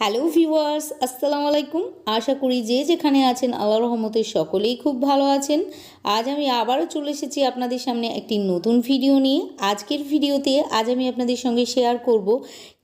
Hello viewers আসসালামু আলাইকুম আশা করি যে যেখানে আছেন আল্লাহ রহমতে সকলেই খুব ভালো আছেন। আজ আমি আবারও চলে এসেছি আপনাদের সামনে একটি নতুন ভিডিও নিয়ে। আজকের ভিডিওতে আজ আমি আপনাদের সঙ্গে শেয়ার করব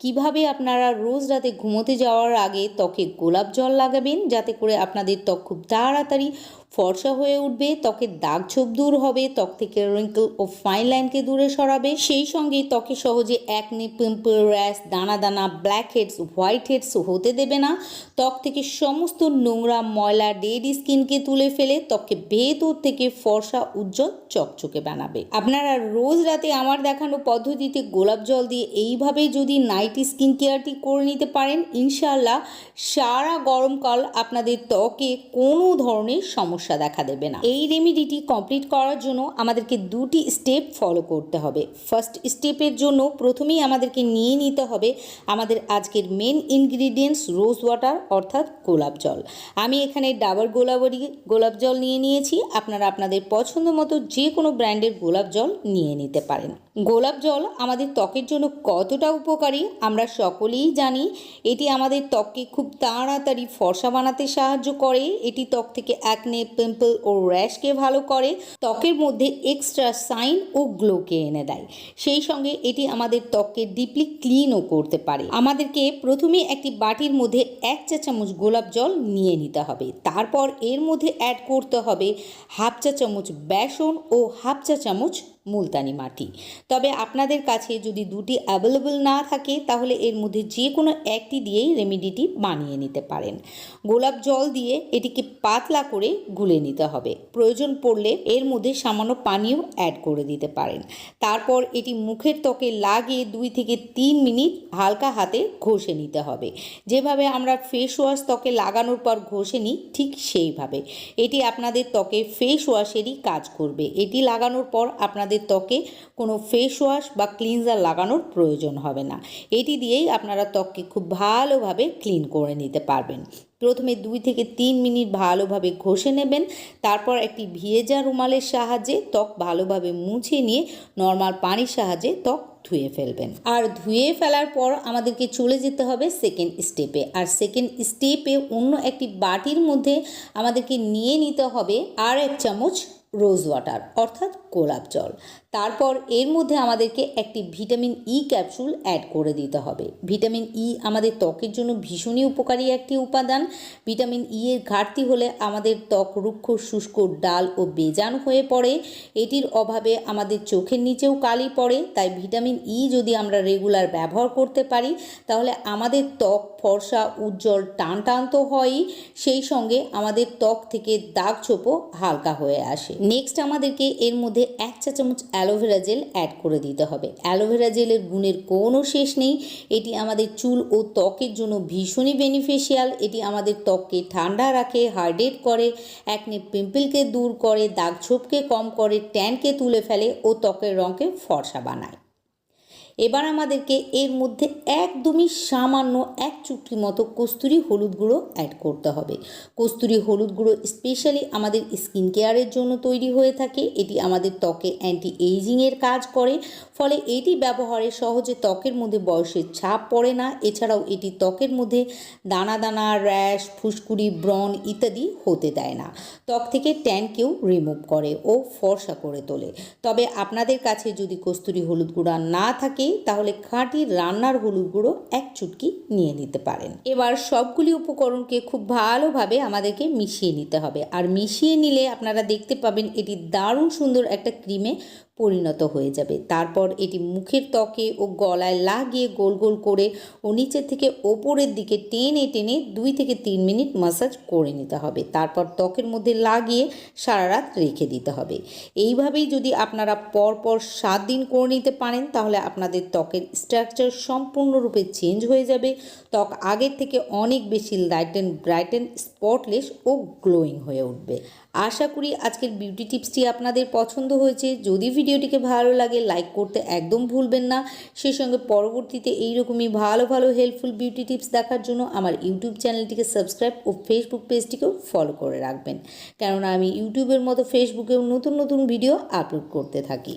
কীভাবে আপনারা রোজ রাতে ঘুমোতে যাওয়ার আগে ত্বকে গোলাপ জল লাগাবেন, যাতে করে আপনাদের ত্বক খুব তাড়াতাড়ি ফর্সা হয়ে উঠবে ত্বকের দাগ ছোপ দূর হবে, ত্বক থেকে রিঙ্কল ও ফাইন লাইনকে দূরে সরাবে। সেই সঙ্গে ত্বকে সহজে একনে পিম্পল র্যাশ দানা দানা ব্ল্যাক হেডস হোয়াইট হেডস হতে দেবে না। ত্বক থেকে সমস্ত নোংরা ময়লা ডেড স্কিনকে তুলে ফেলে ত্বককে ভেতর থেকে ফর্সা, উজ্জ্বল, চকচকে বানাবে। আপনারা রোজ রাতে আমার দেখানো পদ্ধতিতে গোলাপ জল দিয়ে এইভাবে যদি নাইট স্কিন কেয়ারটি করে নিতে পারেন ইনশাল্লাহ সারা গরমকাল আপনাদের ত্বকে কোনো ধরনের সমস্যা দেখা দেবে না। এই রেমিডিটি কমপ্লিট করার জন্য আমাদেরকে দুটি স্টেপ ফলো করতে হবে। ফার্স্ট স্টেপের জন্য প্রথমেই আমাদেরকে নিয়ে নিতে হবে আমাদের আজকের মেন ইনগ্রিডিয়েন্টস রোজ ওয়াটার অর্থাৎ গোলাপ জল। আমি এখানে ডাবর গোলাবরি, গোলাপ জল নিয়ে নিয়েছি। আপনারা আপনাদের পছন্দ মতো যে কোনো ব্র্যান্ডের গোলাপ জল নিয়ে নিতে পারেন। গোলাপ জল আমাদের ত্বকের জন্য কতটা উপকারী আমরা সকলেই জানি। এটি আমাদের ত্বককে খুব তাড়াতাড়ি ফর্সা বানাতে সাহায্য করে। এটি ত্বক থেকে অ্যাকনে পিম্পল ও র্যাশকে ভালো করে। ত্বকের মধ্যে এক্সট্রা সাইন ও গ্লোকে এনে দেয়। সেই সঙ্গে এটি আমাদের ত্বককে ডিপলি ক্লিনও করতে পারে। আমাদেরকে প্রথমে একটি বাটির মধ্যে এক চা চামচ গোলাপ জল নিয়ে নিতে হবে। তারপর এর মধ্যে অ্যাড করতে হবে হাফ চা চামচ বেসন ও হাফ চা চামচ মুলতানি মাটি। তবে আপনাদের কাছে যদি দুটি অ্যাভেলেবল না থাকে, তাহলে এর মধ্যে যে কোনো একটি দিয়েই রেমিডিটি বানিয়ে নিতে পারেন। গোলাপ জল দিয়ে এটিকে পাতলা করে গুলে নিতে হবে। প্রয়োজন পড়লে এর মধ্যে সামান্য পানিও অ্যাড করে দিতে পারেন। তারপর এটি মুখের ত্বকে লাগিয়ে দুই থেকে তিন মিনিট হালকা হাতে ঘষে নিতে হবে। যেভাবে আমরা ফেস ওয়াশ ত্বকে লাগানোর পর ঘষে নিই, ঠিক সেইভাবে। এটি আপনাদের ত্বকে ফেস ওয়াশেরই কাজ করবে। এটি লাগানোর পর আপনাদের ত্বকে কোনো ফেস ওয়াশ বা ক্লিনজার লাগানোর প্রয়োজন হবে না। এটি দিয়েই আপনারা ত্বককে খুব ভালোভাবে ক্লিন করে নিতে পারবেন। প্রথমে দুই থেকে তিন মিনিট ভালোভাবে ঘষে নেবেন, তারপর একটি ভিয়েজা রুমালের সাহায্যে ত্বক ভালোভাবে মুছে নিয়ে নর্মাল পানির সাহায্যে ত্বক ধুয়ে ফেলবেন। আর ধুয়ে ফেলার পর আমাদেরকে চলে যেতে হবে সেকেন্ড স্টেপে আর সেকেন্ড স্টেপে অন্য একটি বাটির মধ্যে আমাদেরকে নিয়ে নিতে হবে আর এক চামচ রোজ ওয়াটার, অর্থাৎ গোলাপ জল। তারপর এর মধ্যে আমাদেরকে একটি ভিটামিন ই ক্যাপসুল অ্যাড করে দিতে হবে। ভিটামিন ই আমাদের ত্বকের জন্য ভীষণই উপকারী একটি উপাদান। ভিটামিন ই এর ঘাটতি হলে আমাদের ত্বক রুক্ষ, শুষ্ক, ডাল ও বেজান হয়ে পড়ে। এটির অভাবে আমাদের চোখের নিচেও কালি পড়ে। তাই ভিটামিন ই যদি আমরা রেগুলার ব্যবহার করতে পারি, তাহলে আমাদের ত্বক ফর্সা, উজ্জ্বল টান টান তো হয়ই। সেই সঙ্গে আমাদের ত্বক থেকে দাগ ছোপও হালকা হয়ে আসে। নেক্সট আমাদেরকে এর মধ্যে এক চা চামচ অ্যালোভেরা জেল অ্যাড করে দিতে হবে। অ্যালোভেরা জেলের গুণের কোনো শেষ নেই। এটি আমাদের চুল ও ত্বকের জন্য ভীষণই বেনিফিশিয়াল এটি আমাদের ত্বককে ঠান্ডা রাখে হার্ডেট করে একনে পিম্পলকে দূর করে, দাগ ছোপকে কম করে ট্যানকে তুলে ফেলে ও ত্বকের রঙকে ফর্সা বানায়। এবার আমাদেরকে এর মধ্যে একদমই সামান্য এক চুটকি মতো কস্তুরি হলুদ গুঁড়ো অ্যাড করতে হবে। কস্তুরি হলুদ গুঁড়ো স্পেশালি আমাদের স্কিন কেয়ারের জন্য তৈরি হয়ে থাকে। এটি আমাদের ত্বকে অ্যান্টি এইজিংয়ের কাজ করে, ফলে এটি ব্যবহারে সহজে ত্বকের মধ্যে বয়সের ছাপ পড়ে না। এছাড়াও এটি ত্বকের মধ্যে দানা দানা র্যাশ ফুসকুড়ি, ব্রণ ইত্যাদি হতে দেয় না। ত্বক থেকে ট্যানকেও রিমুভ করে ও ফর্সা করে তোলে। তবে আপনাদের কাছে যদি কস্তুরি হলুদ গুঁড়া না থাকে তাহলে খাঁটি রান্নার হলুদ গুঁড়ো এক চুটকি নিয়ে নিতে পারেন। এবার সবগুলি উপকরণকে খুব ভালোভাবে আমাদেরকে মিশিয়ে নিতে হবে। আর মিশিয়ে নিলে আপনারা দেখতে পাবেন এটি দারুণ সুন্দর একটা ক্রিমে পরিণত হয়ে যাবে। তারপর এটি মুখের ত্বকে ও গলায় লাগিয়ে গোল গোল করে ও নিচের থেকে ওপরের দিকে টেনে টেনে দুই থেকে তিন মিনিট মাসাজ করে নিতে হবে। তারপর ত্বকের মধ্যে লাগিয়ে সারা রাত রেখে দিতে হবে। এইভাবেই যদি আপনারা পরপর সাত দিন করে নিতে পারেন, তাহলে আপনাদের ত্বকের স্ট্রাকচার সম্পূর্ণরূপে চেঞ্জ হয়ে যাবে। ত্বক আগের থেকে অনেক বেশি লাইটেন ব্রাইটেন স্পটলেস ও গ্লোয়িং হয়ে উঠবে। আশা করি আজকের বিউটি টিপসটি আপনাদের পছন্দ হয়েছে। যদি ভিডিওটিকে ভালো লাগে লাইক করতে একদম ভুলবেন না। সেই সঙ্গে পরবর্তীতে এইরকমই ভালো ভালো হেল্পফুল বিউটি টিপস দেখার জন্য আমার ইউটিউব চ্যানেলটিকে সাবস্ক্রাইব ও ফেসবুক পেজটিকেও ফলো করে রাখবেন। কেননা আমি ইউটিউবের মতো ফেসবুকেও নতুন নতুন ভিডিও আপলোড করতে থাকি।